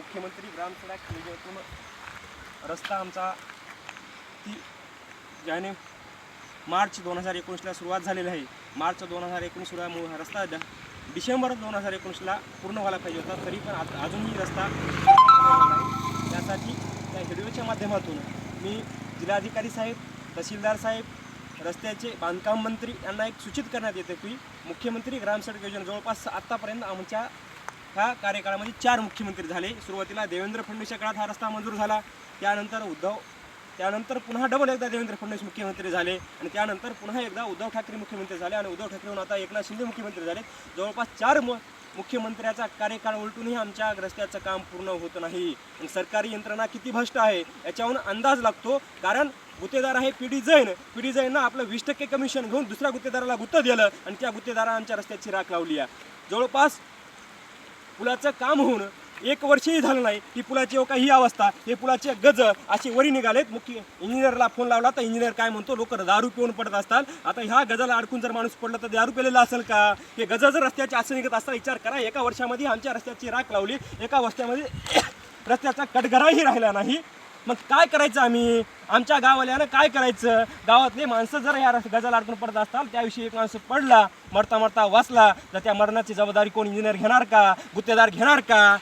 मुख्यमंत्री ग्रामसडक योजनेतून रस्ता आमचा ती ज्याने मार्च दोन हजार एकोणीसला सुरुवात झालेली आहे. मार्च दोन हजार एकोणीसला हा रस्ता डिसेंबर दोन हजार एकोणीसला पूर्ण व्हायला पाहिजे होता. तरी पण आज अजूनही रस्ता नाही त्यासाठी त्या व्हिडिओच्या माध्यमातून मी जिल्हाधिकारी साहेब तहसीलदार साहेब रस्त्याचे बांधकाम मंत्री यांना एक सूचित करण्यात येते की मुख्यमंत्री ग्रामसडक योजना जवळपास आत्तापर्यंत आमच्या ह्या कार्यकाळामध्ये चार मुख्यमंत्री झाले. सुरुवातीला देवेंद्र फडणवीसच्या काळात हा रस्ता मंजूर झाला. त्यानंतर उद्धव त्यानंतर पुन्हा डबल एकदा देवेंद्र फडणवीस मुख्यमंत्री झाले आणि त्यानंतर पुन्हा एकदा उद्धव ठाकरे मुख्यमंत्री झाले आणि उद्धव ठाकरेहून आता एकनाथ शिंदे मुख्यमंत्री झाले. जवळपास चार म मुख्यमंत्र्याचा कार्यकाळ उलटूनही आमच्या रस्त्याचं काम पूर्ण होत नाही. आणि सरकारी यंत्रणा किती भ्रष्ट आहे याच्याहून अंदाज लागतो. कारण गुत्तेदार आहे P D Jain. P D जैननं आपलं वीस टक्के कमिशन घेऊन दुसऱ्या गुत्तेदाराला गुत्त दिलं आणि त्या गुत्तेदारा आमच्या रस्त्याची राख लावली आहे. जवळपास पुलाचं काम होऊन एक वर्षही झालं नाही. की पुलाची हो का ही अवस्था हे पुलाचे गज असे वरी निघालेत. मुख्य इंजिनियरला फोन लावला तर इंजिनियर काय म्हणतो लोक दारू पिऊन पडत असतात. आता ह्या गजाला अडकून जर माणूस पडला तर दारू पेलेला असेल का? हे गज जर रस्त्याचे असं निघत असता विचार करा. एका वर्षामध्ये आमच्या रस्त्याची राख लावली. एका वर्षामध्ये रस्त्याचा कटघराही राहिला नाही. मग काय करायचं आम्ही? आमच्या गावाल्यानं काय करायचं? गावातले माणसं जर या रस- गजाला अडकून पडत असताल त्याविषयी एक माणूस पडला मरता मरता वाचला तर त्या मरणाची जबाबदारी कोण इंजिनियर घेणार का? गुत्तेदार घेणार का?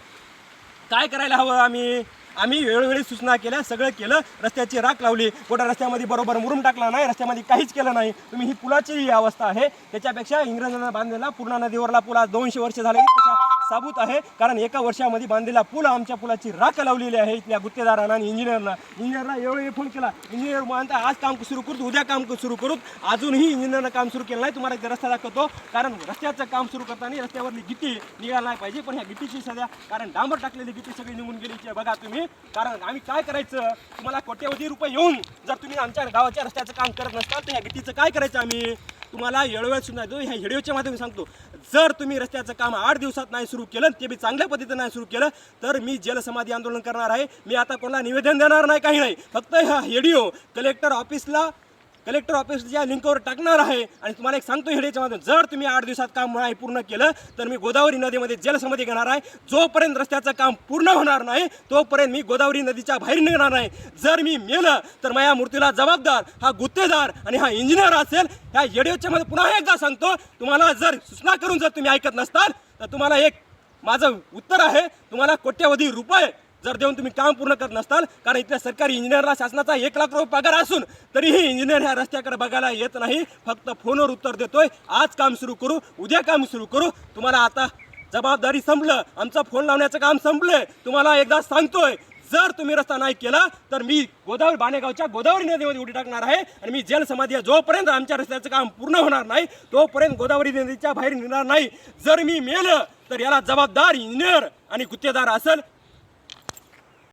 काय करायला हवं आम्ही? आम्ही वेळोवेळी सूचना केल्या सगळं केलं रस्त्याची राख लावली. कुठं रस्त्यामध्ये बरोबर मुरुम टाकला नाही रस्त्यामध्ये काहीच केलं नाही. तुम्ही ही पुलाची अवस्था आहे. त्याच्यापेक्षा इंग्रजांना बांधलेला पूर्णा नदीवरला पुला दोनशे वर्ष झाले. तसा साबूत आहे. कारण एका वर्षामध्ये बांधलेला पूल आमच्या पुलाची राख लावलेली आहे इथल्या गुत्तेदारांना आणि इंजिनियरना इंजिनियरला एवढं फोन केला. इंजिनियर म्हणता आज काम सुरू करू उद्या काम सुरू करू अजूनही इंजिनियरनं काम सुरू केलं नाही. तुम्हाला एक रस्ता दाखवतो. कारण रस्त्याचं काम सुरू करताना रस्त्यावरली गिट्टी निघायला नाही पाहिजे. पण ह्या गिट्टीची सध्या कारण डांबर टाकलेली गिट्टी सगळी निघून गेली बघा तुम्ही. कारण आम्ही काय करायचं? तुम्हाला कोट्यवधी रुपये येऊन जर तुम्ही आमच्या गावाच्या रस्त्याचं काम करत नसताल तर ह्या गिट्टीचं काय करायचं आम्ही? तुम्हाला वेळोवेळ सुद्धा देतो ह्या व्हिडिओच्या माध्यमातून सांगतो. जर तुम्ही रस्त्याचं काम आठ दिवसात नाही सुरू केलं ते बी चांगल्या पद्धतीने नाही सुरू केलं तर मी जलसमाधी आंदोलन करणार आहे. मी आता कोणाला निवेदन देणार नाही काही नाही. फक्त हा व्हिडिओ कलेक्टर ऑफिसला कलेक्टर ऑफिसच्या लिंकवर टाकणार आहे. आणि तुम्हाला एक सांगतो हेडेच्या माध्यम जर तुम्ही आठ दिवसात काम नाही पूर्ण केलं तर मी गोदावरी नदीमध्ये जलसमाधी घेणार आहे. जोपर्यंत रस्त्याचं काम पूर्ण होणार नाही तोपर्यंत मी गोदावरी नदीच्या बाहेर निघणार नाही. जर मी मेलं तर माझ्या मूर्तीला जबाबदार हा गुत्तेदार आणि हा इंजिनियर असेल. ह्या येडिओच्या मध्ये पुन्हा एकदा सांगतो तुम्हाला जर सूचना करून जर तुम्ही ऐकत नसताल तर तुम्हाला एक माझं उत्तर आहे. तुम्हाला कोट्यवधी रुपये जर देऊन तुम्ही काम पूर्ण करत नसताल कारण इथल्या सरकारी इंजिनियरला शासनाचा एक लाख रुपये पगार असून तरीही इंजिनियर ह्या रस्त्याकडे बघायला येत नाही. फक्त फोनवर उत्तर देतोय आज काम सुरू करू उद्या काम सुरू करू. तुम्हाला आता जबाबदारी संपलं आमचं फोन लावण्याचं काम संपलंय. तुम्हाला एकदा सांगतोय जर तुम्ही रस्ता नाही केला तर मी गोदावरी बाणेगावच्या गोदावरी नदीमध्ये उडी टाकणार आहे आणि मी जलसमाधी आहे. जोपर्यंत आमच्या रस्त्याचं काम पूर्ण होणार नाही तोपर्यंत गोदावरी नदीच्या बाहेर निघणार नाही. जर मी मेलं तर याला जबाबदार इंजिनियर आणि गुत्तेदार असेल.